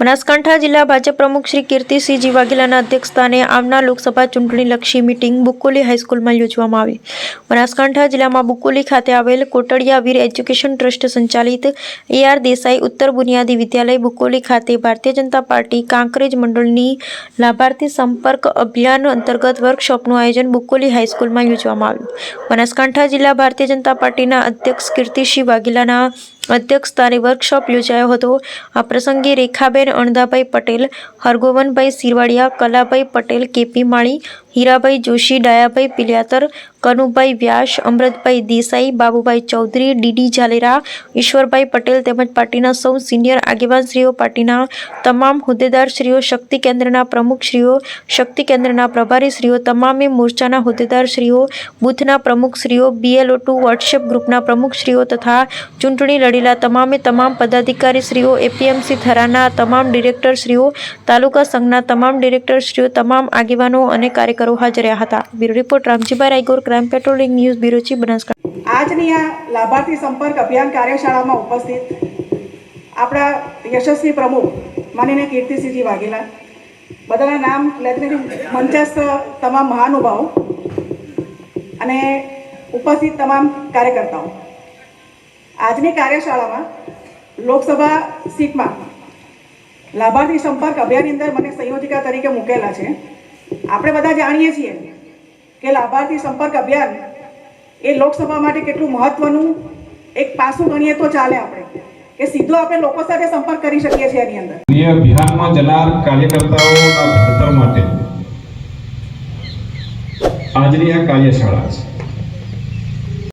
બનાસકાંઠા જિલ્લા ભાજપ પ્રમુખ શ્રી કીર્તિસિંહજી વાઘેલાના અધ્યક્ષસ્થાને આવનાર લોકસભા ચૂંટણીલક્ષી મિટિંગ બુકોલી હાઈસ્કૂલમાં યોજવામાં આવી. બનાસકાંઠા જિલ્લામાં બુકોલી ખાતે આવેલ કોટડિયા વીર એજ્યુકેશન ટ્રસ્ટ સંચાલિત એ આર દેસાઈ ઉત્તર બુનિયાદી વિદ્યાલય બુકોલી ખાતે ભારતીય જનતા પાર્ટી કાંકરેજ મંડળની લાભાર્થી સંપર્ક અભિયાન અંતર્ગત વર્કશોપનું આયોજન બુકોલી હાઈસ્કૂલમાં યોજવામાં આવ્યું. બનાસકાંઠા જિલ્લા ભારતીય જનતા પાર્ટીના અધ્યક્ષ કીર્તિસિંહ વાઘેલાના અધ્યક્ષસ્થાને વર્કશોપ યોજાયો હતો. આ પ્રસંગે રેખાબેન અણદાભાઈ પટેલ, હરગોવનભાઈ સિરવાડિયા કલાભાઈ પટેલ, કેપી માળી હીરાભાઈ જોશી, ડાયાભાઈ પિલિયાતર, કનુભાઈ વ્યાસ અમૃતભાઈ દેસાઈ, બાબુભાઈ ચૌધરી, ડીડી ઝાલેરા, ઈશ્વરભાઈ પટેલ તેમજ પાર્ટીના સૌ સિનિયર આગેવાનશ્રીઓ, પાર્ટીના તમામ હોદ્દેદારશ્રીઓ શક્તિ કેન્દ્રના પ્રમુખશ્રીઓ શક્તિ કેન્દ્રના પ્રભારીશ્રીઓ તમામે મોરચાના હોદ્દેદારશ્રીઓ બૂથના પ્રમુખશ્રીઓ બીએલઓ ટુ વોટ્સએપ ગ્રુપના પ્રમુખશ્રીઓ તથા ચૂંટણી લડેલા તમામે તમામ પદાધિકારીશ્રીઓ એપીએમસી થરાના તમામ ડિરેક્ટરશ્રીઓ તાલુકા સંઘના તમામ ડિરેક્ટરશ્રીઓ તમામ આગેવાનો અને કાર્યકરો હાજર રહ્યા હતા. Bureau report Ramjibhai Raygor, crime patrolling news bureau chief Banaskantha. આજની આ લાભાર્થી સંપર્ક અભિયાન કાર્યશાળામાં ઉપસ્થિત આપણા યશસ્વી પ્રમુખ માનીને કીર્તિસિંહજી વાઘેલા, બધાના નામ લેતી મંચસ્થ તમામ મહાનુભાવો અને ઉપસ્થિત તમામ કાર્યકર્તાઓ. આજની કાર્યશાળામાં લોકસભા સીટમાં લાભાર્થી સંપર્ક અભિયાનની અંદર મને સંયોજિકા તરીકે મૂકેલા છે. આપણે બધા જાણીએ છીએ કે લાભાર્થી સંપર્ક અભિયાન એ લોકસભા માટે કેટલું મહત્વનું એક પાસું ગણીએ તો ચાલે આપણે, કે સીધો આપણે લોકો સાથે સંપર્ક કરી શકીએ છીએ એની અંદર. બિહારમાં જનાર કાર્યકર્તાઓના ભણતર માટે. આજની આ કાર્યશાળા છે.